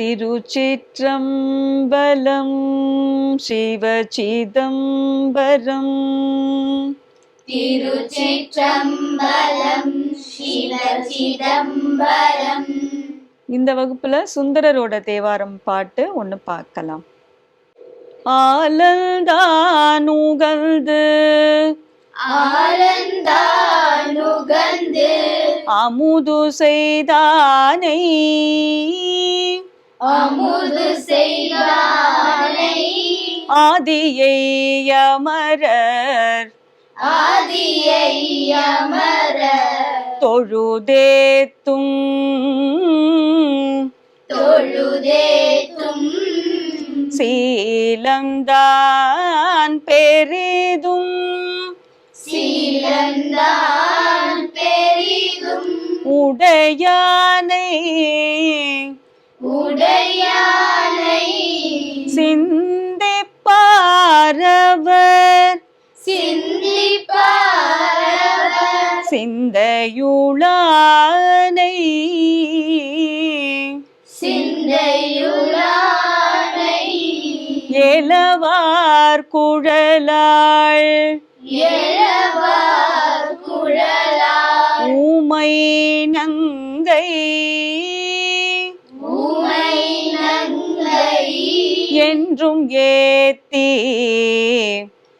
திருச்சிற்றம்பலம் சிவச்சிதம்பரம் திருச்சிற்றம்பலம் சிவ சிதம்பரம் இந்த வகுப்புல சுந்தரரோட தேவாரம் பாட்டு ஒண்ணு பார்க்கலாம். ஆலந்தானுகழ்ந்து ஆலந்தானுகந்து அமுது செய்தானை. அமுது செய்தானை ஆதியை அமரர். ஆதியை அமர தொழுதேத்தும் தொழுதேத்தும் சீலம்தான் பெரிதும். சீலந்தான் பெரிதும். உடையானை உடையானை சிந்திப்பாரவர். சிந்திப்பாரவர். சிந்தையுளானை. சிந்தையுளானை. ஏலவார் குழலாள். எழவார் குழலார் ஊமை நங்கை. என்றும் ஏத்தி.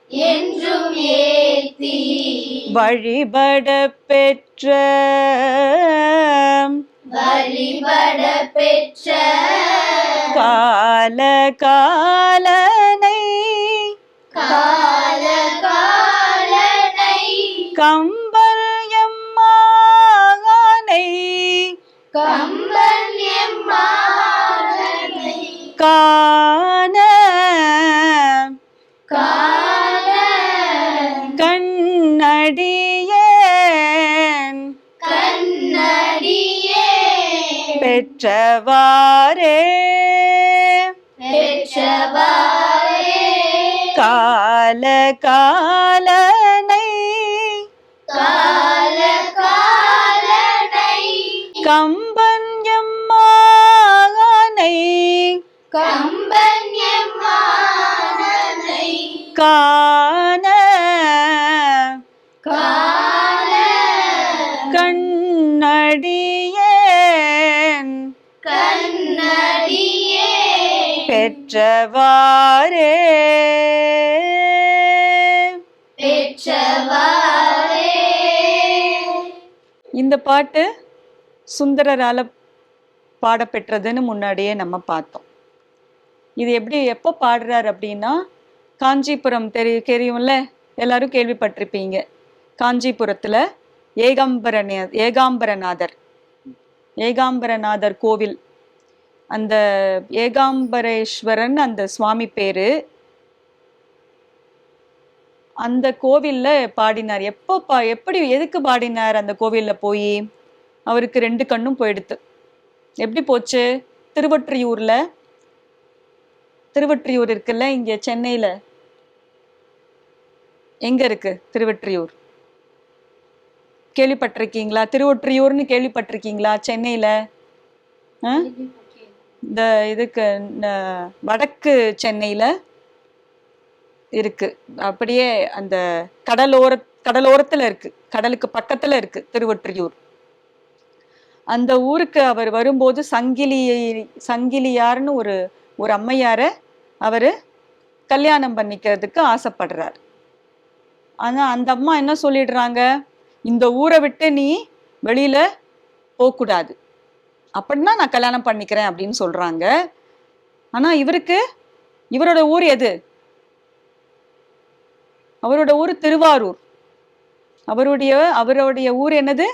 என்றும் ஏத்தி. வழிபட பெற்ற. வழிபட பெற்ற. கால காலனை பெற்றவாரே கால காலனை கால காலனை கம்பன் எம்மானை கம்பன் எம்மானை காண பெற்றவாரே இந்த பாட்டு சுந்தரரால பாடப்பெற்றதுன்னு முன்னாடியே நம்ம பார்த்தோம். இது எப்படி எப்போ பாடுறார் அப்படின்னா காஞ்சிபுரம் தெரி தெரியும்ல? எல்லாரும் கேள்விப்பட்டிருப்பீங்க. காஞ்சிபுரத்துல ஏகாம்பரநே ஏகாம்பரநாதர். ஏகாம்பரநாதர் கோவில். அந்த ஏகாம்பரேஸ்வரன் அந்த சுவாமி பேரு. அந்த கோவில்ல பாடினார். எப்போ பா எப்படி எதுக்கு பாடினார் அந்த கோவில்ல போய்? அவருக்கு ரெண்டு கண்ணும் போயிடுத்து. எப்படி போச்சு? திருவற்றியூர்ல திருவற்றியூர் இருக்குல்ல இங்க சென்னையில. எங்க இருக்கு திருவற்றியூர்? கேள்விப்பட்டிருக்கீங்களா? திருவொற்றியூர்னு கேள்விப்பட்டிருக்கீங்களா? சென்னையில? ஆ? இந்த இதுக்கு வடக்கு சென்னையில இருக்கு. அப்படியே அந்த கடலோர கடலோரத்துல இருக்கு. கடலுக்கு பக்கத்துல இருக்கு திருவொற்றியூர். அந்த ஊருக்கு அவர் வரும்போது சங்கிலி சங்கிலியார்னு ஒரு ஒரு அம்மையார அவரு கல்யாணம் பண்ணிக்கிறதுக்கு ஆசைப்படுறார். ஆனா அந்த அம்மா என்ன சொல்லிடுறாங்க? இந்த ஊரை விட்டு நீ வெளியில போகக்கூடாது. அப்படின்னா நான் கல்யாணம் பண்ணிக்கிறேன் அப்படின்னு சொல்றாங்க. ஆனா இவருக்கு இவரோட ஊர் எது? அவரோட ஊர் திருவாரூர். அவருடைய அவருடைய ஊர் என்னது?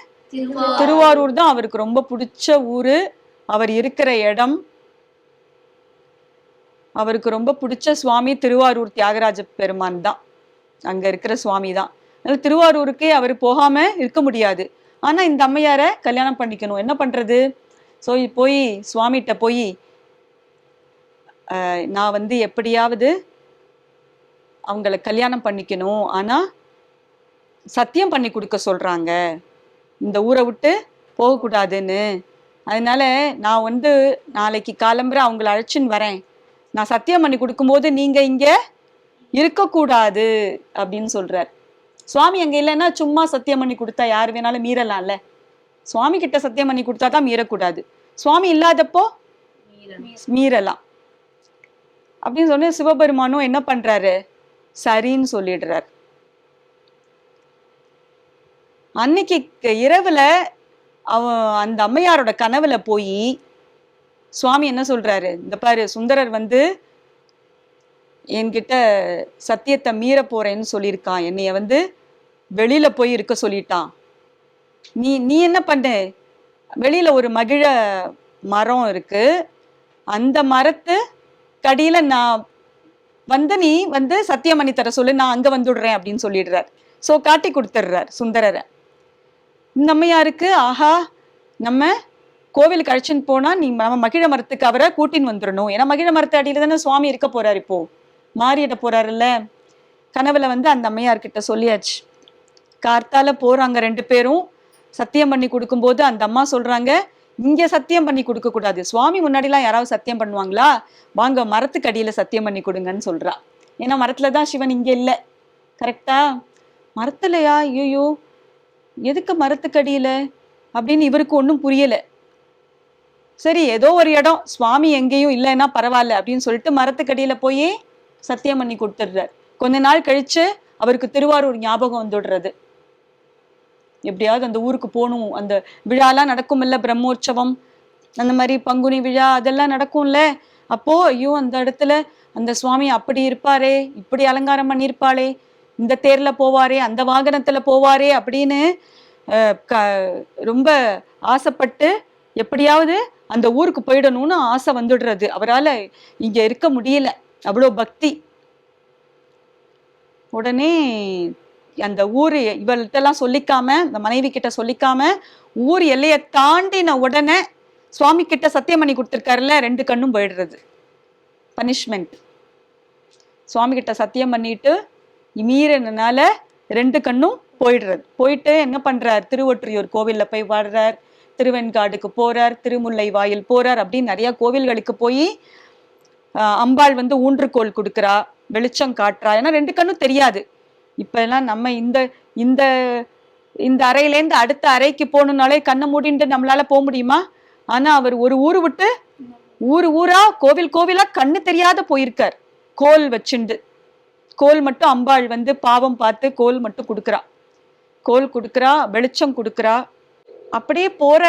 திருவாரூர். தான் அவருக்கு ரொம்ப பிடிச்ச ஊரு. அவர் இருக்கிற இடம். அவருக்கு ரொம்ப பிடிச்ச சுவாமி திருவாரூர் தியாகராஜ பெருமான் தான். அங்க இருக்கிற சுவாமி தான். அதனால திருவாரூருக்கே அவர் போகாம இருக்க முடியாது. ஆனா இந்த அம்மையார கல்யாணம் பண்ணிக்கணும். என்ன பண்றது? ஸோ போய் சுவாமிகிட்ட போய் நான் வந்து எப்படியாவது அவங்கள கல்யாணம் பண்ணிக்கணும். ஆனால் சத்தியம் பண்ணி கொடுக்க சொல்கிறாங்க இந்த ஊரை விட்டு போகக்கூடாதுன்னு அதனால நான் வந்து நாளைக்கு காலம்புற அவங்கள அழைச்சின்னு வரேன். நான் சத்தியம் பண்ணி கொடுக்கும்போது நீங்கள் இங்கே இருக்கக்கூடாது அப்படின்னு சொல்கிறார் சுவாமி அங்கே இல்லைன்னா சும்மா சத்தியம் பண்ணி கொடுத்தா யார் வேணாலும் மீறலாம்ல. சுவாமி கிட்ட சத்தியம் பண்ணி கொடுத்தா தான் மீறக்கூடாது. சுவாமி இல்லாதப்போ மீறலாம். அப்படின்னு சொன்ன சிவபெருமானும் என்ன பண்றாரு? சரின்னு சொல்லிடுறார். அன்னைக்கு இரவுல அவன் அந்த அம்மையாரோட கனவுல போய் சுவாமி என்ன சொல்றாரு? இந்த பாரு சுந்தரர் வந்து என்கிட்ட சத்தியத்தை மீற போறேன்னு சொல்லியிருக்கான். என்னைய வந்து வெளியில போய் இருக்க சொல்லிட்டான். நீ நீ என்ன பண்ண? வெளியில ஒரு மகிழ மரம் இருக்கு. அந்த மரத்து கடியில நான் வந்து நீ வந்து சத்தியம் பண்ணி தர சொல்லு நான் அங்க வந்துடுறேன் அப்படின்னு சொல்லிடுறார். சோ காட்டி கொடுத்துட்றார் சுந்தரரை. இந்த அம்மையாருக்கு ஆஹா நம்ம கோவிலுக்கு அழைச்சின்னு போனா நீ நம்ம மகிழ மரத்துக்கு அவரை கூட்டின்னு வந்துடணும். ஏன்னா மகிழ மரத்து அடியில தானே சுவாமி இருக்க போறாரு இப்போ. மாறியிட போறாருல்ல? கனவுல வந்து அந்த அம்மையார்கிட்ட சொல்லியாச்சு. கார்த்தால போறாங்க ரெண்டு பேரும். சத்தியம் பண்ணி கொடுக்கும்போது அந்த அம்மா சொல்றாங்க இங்க சத்தியம் பண்ணி கொடுக்க கூடாது. சுவாமி முன்னாடிலாம் யாராவது சத்தியம் பண்ணுவாங்களா? வாங்க மரத்துக்கு அடியில சத்தியம் பண்ணி கொடுங்கன்னு சொல்றா. ஏன்னா மரத்துல தான் சிவன் இங்க இல்ல. கரெக்டா மரத்துலயா? ஐயோ எதுக்கு மரத்துக்கு அடியில? அப்படின்னு இவருக்கு ஒன்றும் புரியல. சரி ஏதோ ஒரு இடம். சுவாமி எங்கேயும் இல்லைன்னா பரவாயில்ல அப்படின்னு சொல்லிட்டு மரத்துக்கடியில போய் சத்தியம் பண்ணி கொடுத்துடுறார். கொஞ்ச நாள் கழிச்சு அவருக்கு திருவாரூர் ஞாபகம் வந்துடுறது. எப்படியாவது அந்த ஊருக்கு போகணும். அந்த விழாலாம் நடக்கும்ல பிரம்மோற்சவம். அந்த மாதிரி பங்குனி விழா அதெல்லாம் நடக்கும்ல. அப்போ ஐயோ அந்த இடத்துல அந்த சுவாமி அப்படி இருப்பாரே இப்படி அலங்காரம் பண்ணியிருப்பாளே இந்த தேர்ல போவாரே அந்த வாகனத்துல போவாரே அப்படின்னு க- ரொம்ப ஆசைப்பட்டு எப்படியாவது அந்த ஊருக்கு போயிடணும்னு ஆசை வந்துடுறது. அவரால இங்க இருக்க முடியல. அவ்வளோ பக்தி. உடனே அந்த ஊர் இவள்கிட்டலாம் சொல்லிக்காம இந்த மனைவி கிட்ட சொல்லிக்காம ஊர் எல்லையை தாண்டின உடனே சுவாமி கிட்ட சத்தியம் பண்ணி கொடுத்துருக்காருல்ல ரெண்டு கண்ணும் போயிடுறது. பனிஷ்மெண்ட். சுவாமி கிட்ட சத்தியம் பண்ணிட்டு மீறினால ரெண்டு கண்ணும் போயிடுறது. போயிட்டு என்ன பண்றார்? திருவொற்றியூர் கோவில்ல போய் வாடுறார் திருவெண்காடுக்கு போறார். திருமுல்லை வாயில் போறார். அப்படின்னு நிறைய கோவில்களுக்கு போய் அம்பாள் வந்து ஊன்றுகோல் கொடுக்குறா. வெளிச்சம் காட்டுறா. ஏன்னா ரெண்டு கண்ணும் தெரியாது. இப்போ எல்லாம் நம்ம இந்த இந்த இந்த அறையிலேருந்து அடுத்த அறைக்கு போகணுன்னாலே கண்ணை மூடிட்டு நம்மளால போக முடியுமா? ஆனால் அவர் ஒரு ஊர் விட்டு ஊர் ஊரா கோவில் கோவிலா கண்ணு தெரியாத போயிருக்கார். கோல் வச்சுண்டு. கோல் மட்டும் அம்பாள் வந்து பாவம் பார்த்து கோல் மட்டும் கொடுக்குறா. கோல் கொடுக்குறா வெளிச்சம் கொடுக்குறா. அப்படியே போற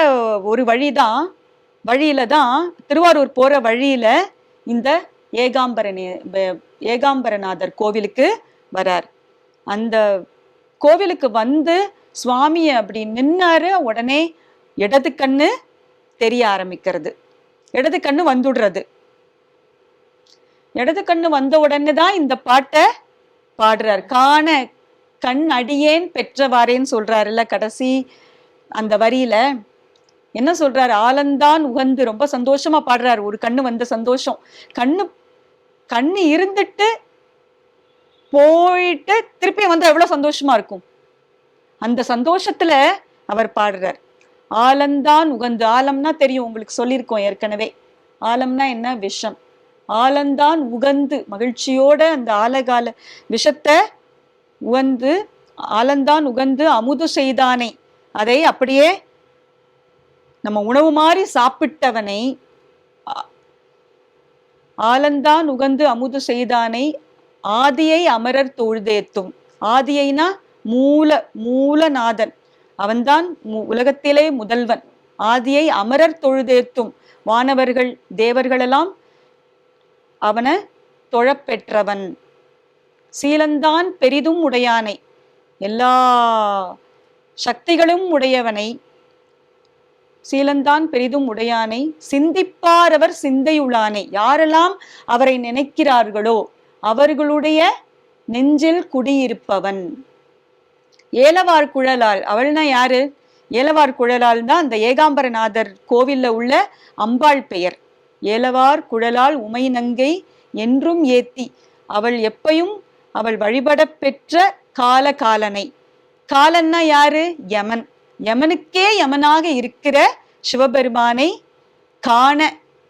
ஒரு வழிதான் வழியில தான் திருவாரூர் போற வழியில இந்த ஏகாம்பரனே ஏகாம்பரநாதர் கோவிலுக்கு வரார். அந்த கோவிலுக்கு வந்து சுவாமியை அப்படி நின்னாரு உடனே இடது கண்ணு தெரிய ஆரம்பிக்கிறது. இடது கண்ணு வந்துடுறது. இடது கண்ணு வந்த உடனே தான் இந்த பாட்டை பாடுறார். காண கண் அடியேன் பெற்றவாறேன்னு சொல்றாருல்ல கடைசி அந்த வரியில. என்ன சொல்றாரு? ஆலந்தான் உகந்து ரொம்ப சந்தோஷமா பாடுறாரு. ஒரு கண்ணு வந்த சந்தோஷம். கண்ணு கண்ணு இருந்துட்டு போயிட்டு திருப்பி வந்து எவ்வளவு சந்தோஷமா இருக்கும்? அந்த சந்தோஷத்துல அவர் பாடுறார். ஆலந்தான் உகந்து ஆலம்னா தெரியும் உங்களுக்கு சொல்லியிருக்கோம் ஏற்கனவே. ஆலம்னா என்ன? விஷம். ஆலந்தான் உகந்து மகிழ்ச்சியோட அந்த ஆலகால விஷத்தை உகந்து ஆலந்தான் உகந்து அமுது செய்தானே. அதை அப்படியே நம்ம உணவு மாதிரி சாப்பிட்டவனை ஆலந்தான் உகந்து அமுது செய்தானை ஆதியை அமரர் தொழுதேத்தும். ஆதியைனா மூல மூலநாதன். அவன்தான் மு- உலகத்திலே முதல்வன். ஆதியை அமரர் தொழுதேத்தும். வானவர்கள் தேவர்களெல்லாம் அவனை தொழப்பெற்றவன். சீலந்தான் பெரிதும் உடையானை. எல்லா சக்திகளும் உடையவனை. சீலந்தான் பெரிதும் உடையானை. சிந்திப்பாரவர் சிந்தையுளானை. யாரெல்லாம் அவரை நினைக்கிறார்களோ அவர்களுடைய நெஞ்சில் குடியிருப்பவன். ஏலவார் குழலால் அவள்னா யாரு? ஏலவார் குழலால் தான் அந்த ஏகாம்பரநாதர் கோவில்ல உள்ள அம்பாள் பெயர். ஏலவார் குழலால் உமை நங்கை என்றும் ஏத்தி அவள் எப்பையும் அவள் வழிபட பெற்ற கால காலனை காலன்னா யாரு? யமன். யமனுக்கே யமனாக இருக்கிற சிவபெருமானை காண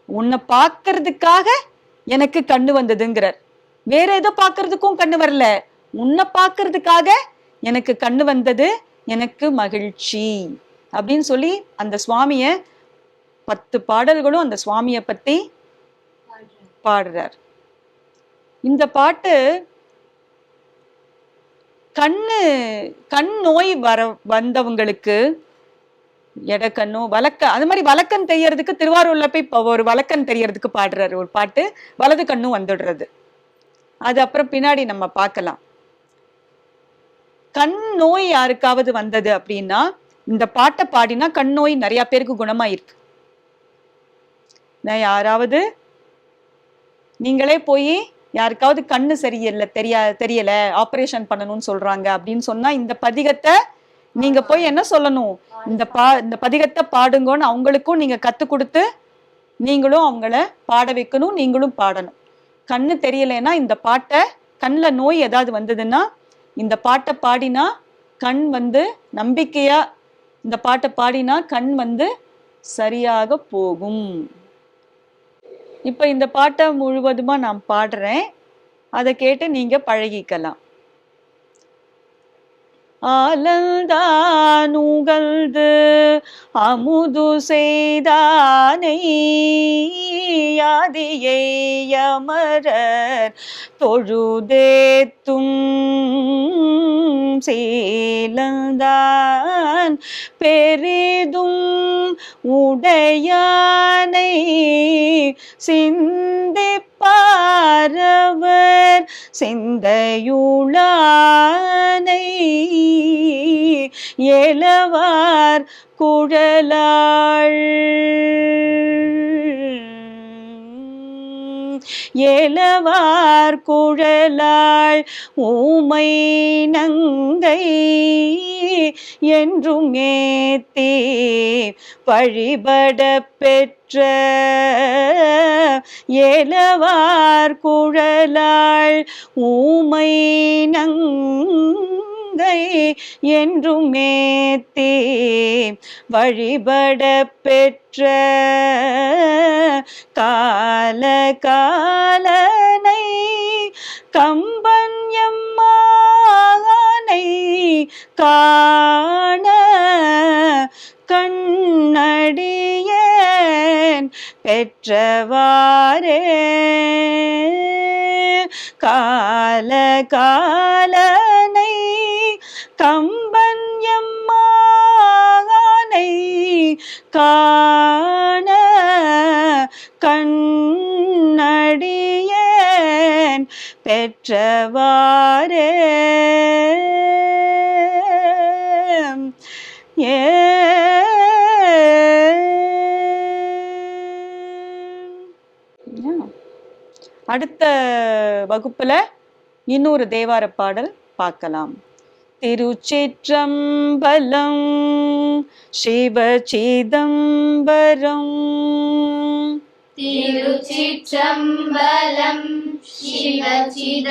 உன்னை பார்க்கறதுக்காக எனக்கு கண்ணு வந்ததுங்கிறார். வேற ஏதோ பார்க்கறதுக்கும் கண்ணு வரல. உன்னை பார்க்கறதுக்காக எனக்கு கண்ணு வந்தது எனக்கு மகிழ்ச்சி. அப்படின்னு சொல்லி அந்த சுவாமிய பத்து பாடல்களும் அந்த சுவாமிய பத்தி பாடுறார். இந்த பாட்டு கண்ணு கண் நோய் வர வந்தவங்களுக்கு எடக்கண்ணோ வழக்க அது மாதிரி வழக்கன் தெரியறதுக்கு திருவாரூர்ல போய் ஒரு வழக்கன் தெரியறதுக்கு பாடுறாரு ஒரு பாட்டு. வலது கண்ணும் வந்துடுறது. அது அப்புறம் பின்னாடி நம்ம பார்க்கலாம். கண் நோய் யாருக்காவது வந்தது அப்படின்னா இந்த பாட்டை பாடினா கண் நோய் நிறைய பேருக்கு குணமாயிருக்கு. நான் யாராவது நீங்களே போய் யாருக்காவது கண்ணு சரியில்லை தெரியா தெரியல ஆபரேஷன் பண்ணணும்னு சொல்றாங்க அப்படின்னு சொன்னா இந்த பதிகத்தை நீங்க போய் என்ன சொல்லணும்? இந்த பா இந்த பதிகத்தை பாடுங்கன்னு அவங்களுக்கும் நீங்க கத்து கொடுத்து நீங்களும் அவங்கள பாட வைக்கணும் நீங்களும் பாடணும். கண்ணு தெரியலைன்னா இந்த பாட்டை கண்ணில் நோய் ஏதாவது வந்ததுன்னா இந்த பாட்டை பாடினா கண் வந்து நம்பிக்கையா இந்த பாட்டை பாடினா கண் வந்து சரியாக போகும். இப்போ இந்த பாட்டை முழுவதுமா நான் பாடுறேன். அதை கேட்டு நீங்க பழகிக்கலாம். ஆலந்தானுகழ்ந்து அமுது செய்தானை யாதியை அமரர் தொழுதேத்தும் சேலந்தான் பெரிதும் உடையானை பாரவர் சிந்தையுளானை. ஏலவார் குழலாள். ஏலவார் குழலாள் ஊமை நங்கை என்றும் ஏத்தே வழிபட பெற்ற ஏலவார் குழலாள் ஊமை நங்கை கங்கை என்றும் ஏத்தே வழிபட பெற்ற கால காலனை கம்பன் எம்மானை காண கண்ணடியேன் பெற்றவாரே கால காலனை பெற்றவாரே ஏ. அடுத்த வகுப்புல இன்னொரு தேவார பாடல் பார்க்கலாம். திருச்சிற்றம்பலம் சிவ சிதம்பரம் திருச்சிற்றம்பலம் शिवचिदम्बरम्